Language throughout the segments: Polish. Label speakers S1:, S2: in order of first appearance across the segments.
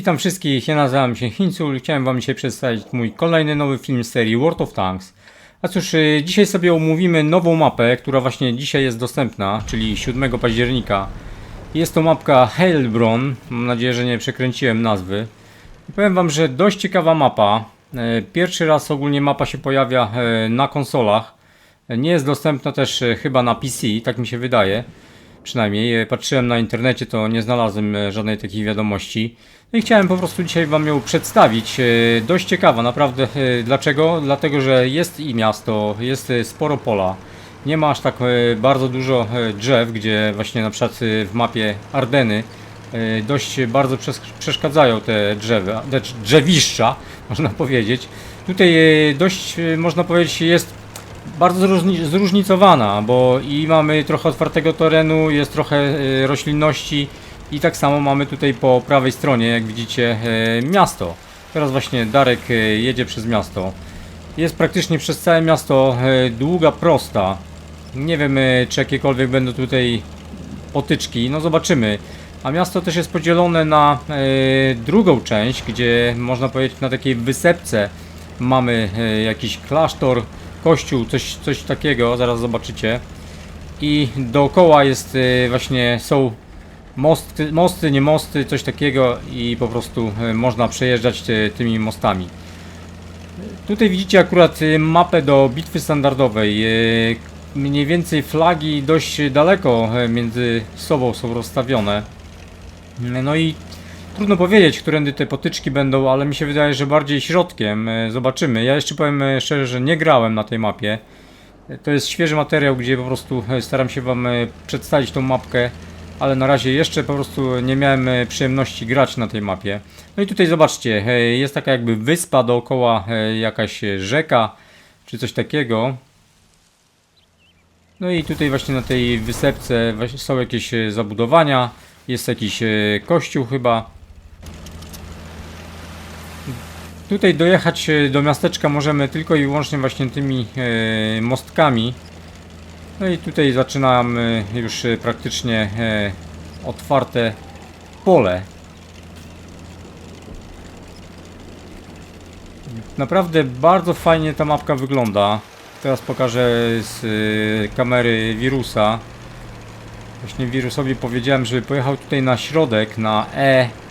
S1: Witam wszystkich, ja nazywam się Hincul. Chciałem wam dzisiaj przedstawić mój kolejny nowy film serii World of Tanks. A cóż, y, dzisiaj sobie omówimy nową mapę, która właśnie dzisiaj jest dostępna, czyli 7 października. Jest to mapka Heilbronn, mam nadzieję, że nie przekręciłem nazwy. I powiem wam, że dość ciekawa mapa. E, Pierwszy raz ogólnie mapa się pojawia e, na konsolach. E, Nie jest dostępna też chyba na PC, tak mi się wydaje. Przynajmniej e, patrzyłem na internecie, to nie znalazłem e, żadnej takiej wiadomości. No i chciałem po prostu dzisiaj Wam ją przedstawić. E, Dość ciekawa, naprawdę. Dlaczego? Dlatego, że jest i miasto, jest sporo pola. Nie ma aż tak bardzo dużo drzew, gdzie właśnie na przykład w mapie Ardeny dość bardzo przes- przeszkadzają te drzewa, drzewiszcza, można powiedzieć. Tutaj dość, można powiedzieć, jest bardzo zróżni- zróżnicowana, bo i mamy trochę otwartego terenu, jest trochę e, roślinności i tak samo mamy tutaj po prawej stronie, jak widzicie, e, miasto. Teraz właśnie Darek e, jedzie przez miasto. Jest praktycznie przez całe miasto długa, prosta. Nie wiem, czy jakiekolwiek będą tutaj potyczki, no zobaczymy. A miasto też jest podzielone na drugą część, gdzie można powiedzieć na takiej wysepce mamy jakiś klasztor, kościół, coś, coś takiego, zaraz zobaczycie. I dookoła jest e, właśnie są mosty, mosty, nie mosty, coś takiego i po prostu e, można przejeżdżać ty, tymi mostami. Tutaj widzicie akurat mapę do bitwy standardowej. Mniej więcej flagi dość daleko między sobą są rozstawione. No i trudno powiedzieć, którędy te potyczki będą, ale mi się wydaje, że bardziej środkiem. E, Zobaczymy. Ja jeszcze powiem e, szczerze, że nie grałem na tej mapie. E, To jest świeży materiał, gdzie po prostu staram się Wam przedstawić tą mapkę, ale na razie jeszcze po prostu nie miałem przyjemności grać na tej mapie. No i tutaj zobaczcie, jest taka jakby wyspa dookoła, jakaś rzeka, czy coś takiego. No i tutaj właśnie na tej wysepce są jakieś zabudowania, jest jakiś kościół chyba. Tutaj dojechać e, do miasteczka możemy tylko i wyłącznie właśnie tymi e, mostkami. No i tutaj zaczynamy już e, praktycznie otwarte pole. Naprawdę bardzo fajnie ta mapka wygląda. Teraz pokażę z kamery wirusa. Właśnie wirusowi powiedziałem, żeby pojechał tutaj na środek, na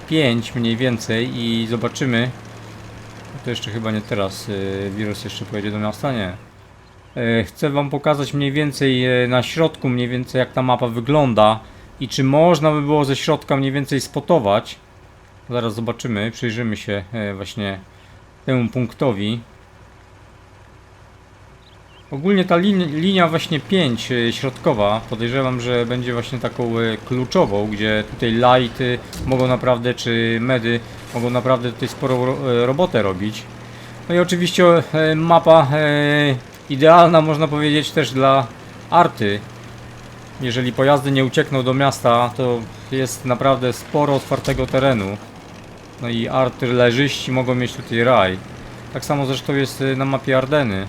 S1: E5 mniej więcej i zobaczymy. To jeszcze chyba nie teraz. y, wirus jeszcze pojedzie do miasta, nie. E, Chcę wam pokazać mniej więcej e, na środku, mniej więcej jak ta mapa wygląda i czy można by było ze środka mniej więcej spotować. Zaraz zobaczymy, przyjrzymy się e, właśnie temu punktowi. Ogólnie ta lin linia właśnie 5 y, środkowa podejrzewam, że będzie właśnie taką kluczową, gdzie tutaj lighty mogą naprawdę, czy medy mogą naprawdę tutaj sporą y, robotę robić. No i oczywiście y, mapa y, idealna można powiedzieć też dla arty. Jeżeli pojazdy nie uciekną do miasta, to jest naprawdę sporo otwartego terenu. No i artylerzyści mogą mieć tutaj raj. Tak samo zresztą jest na mapie Ardeny.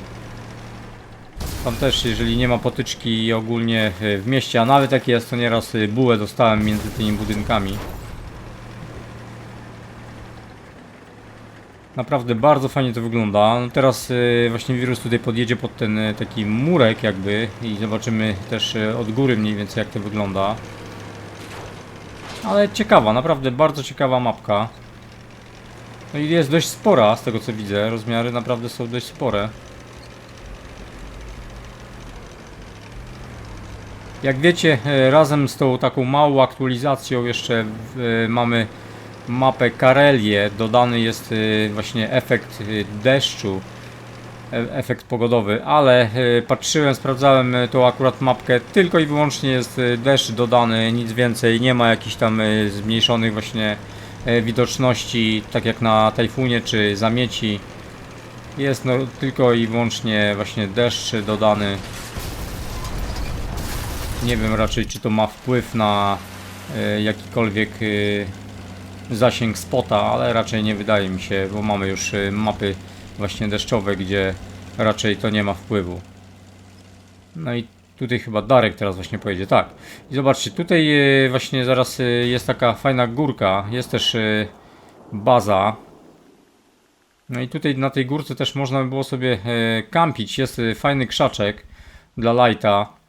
S1: Tam też, jeżeli nie ma potyczki ogólnie w mieście, a nawet jak jest, to nieraz bułę dostałem między tymi budynkami. Naprawdę bardzo fajnie to wygląda. No teraz y, właśnie wirus tutaj podjedzie pod ten y, taki murek jakby i zobaczymy też y, od góry mniej więcej jak to wygląda. Ale ciekawa, naprawdę bardzo ciekawa mapka. No i jest dość spora z tego co widzę, rozmiary naprawdę są dość spore. Jak wiecie, razem z tą taką małą aktualizacją jeszcze mamy mapę Karelię. Dodany jest e, właśnie efekt e, deszczu, e- efekt pogodowy, ale e, patrzyłem, sprawdzałem tą akurat mapkę, tylko i wyłącznie jest deszcz dodany, nic więcej, nie ma jakichś tam zmniejszonych właśnie e, widoczności, tak jak na tajfunie czy zamieci. Jest no tylko i wyłącznie właśnie deszcz dodany. Nie wiem raczej, czy to ma wpływ na e, jakikolwiek zasięg spota, ale raczej nie wydaje mi się, bo mamy już e, mapy właśnie deszczowe, gdzie raczej to nie ma wpływu. No i tutaj chyba Darek teraz właśnie pojedzie, tak. I zobaczcie, tutaj e, właśnie zaraz e, jest taka fajna górka, jest też baza. No i tutaj na tej górce też można by było sobie kampić. Jest fajny krzaczek dla lighta.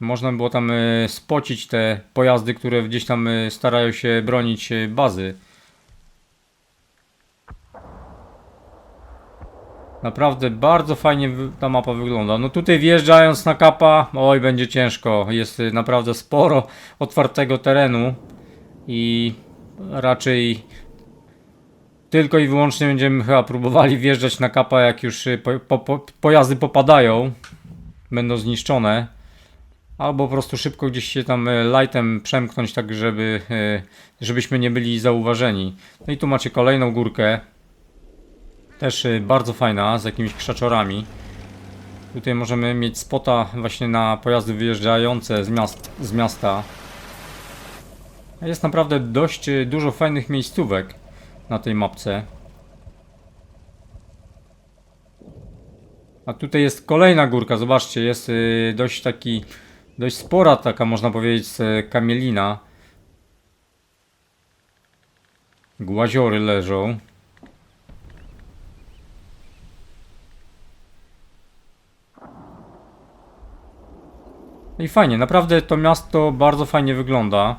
S1: Można by było tam e, spocić te pojazdy, które gdzieś tam e, starają się bronić e, bazy. Naprawdę bardzo fajnie ta mapa wygląda. No tutaj wjeżdżając na kapa, oj będzie ciężko. Jest naprawdę sporo otwartego terenu i raczej tylko i wyłącznie będziemy chyba próbowali wjeżdżać na kapa jak już po, po, pojazdy popadają, będą zniszczone. Albo po prostu szybko gdzieś się tam y, lightem przemknąć tak, żeby, y, żebyśmy nie byli zauważeni. No i tu macie kolejną górkę. Też y, bardzo fajna, z jakimiś krzaczorami. Tutaj możemy mieć spota właśnie na pojazdy wyjeżdżające z, miast, z miasta. Jest naprawdę dość dużo fajnych miejscówek na tej mapce. A tutaj jest kolejna górka, zobaczcie, jest dość taki, dość spora taka można powiedzieć y, kamielina. Głaziory leżą. No I fajnie, naprawdę to miasto bardzo fajnie wygląda.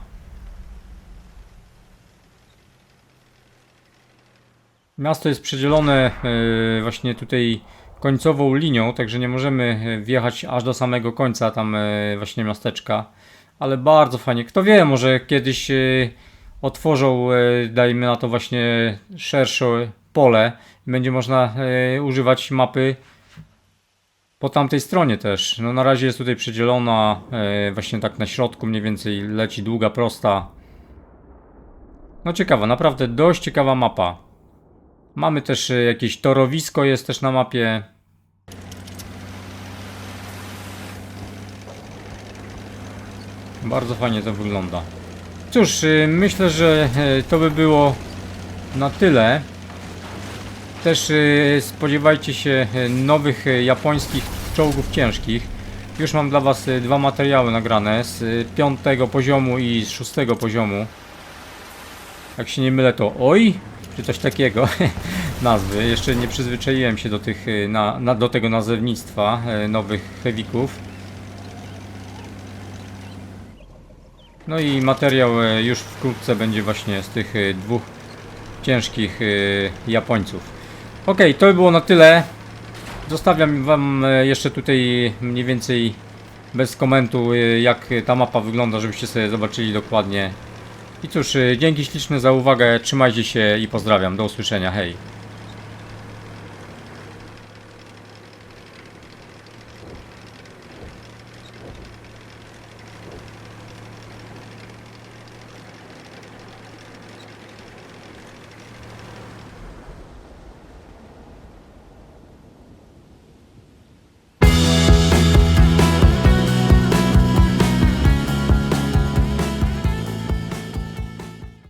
S1: Miasto jest przedzielone e, właśnie tutaj końcową linią, także nie możemy e, wjechać aż do samego końca tam e, właśnie miasteczka. Ale bardzo fajnie. Kto wie, może kiedyś e, otworzą, dajmy na to właśnie szersze pole i będzie można używać mapy po tamtej stronie też. No na razie jest tutaj przedzielona właśnie tak na środku mniej więcej leci długa, prosta. No ciekawa, naprawdę dość ciekawa mapa. Mamy też e, jakieś torowisko jest też na mapie. Bardzo fajnie to wygląda. Cóż, e, myślę, że e, to by było na tyle. Też spodziewajcie się nowych japońskich czołgów ciężkich. Już mam dla Was dwa materiały nagrane z piątego poziomu i z szóstego poziomu. Jak się nie mylę to oj, czy coś takiego nazwy. Jeszcze nie przyzwyczaiłem się do, tych, e, na, na, do tego nazewnictwa e, nowych heavyków. No i materiał e, już wkrótce będzie właśnie z tych dwóch ciężkich Japońców. Ok, to by było na tyle. Zostawiam Wam jeszcze tutaj mniej więcej bez komentu, jak ta mapa wygląda, żebyście sobie zobaczyli dokładnie. I cóż, e, dzięki śliczne za uwagę, trzymajcie się i pozdrawiam. Do usłyszenia, hej.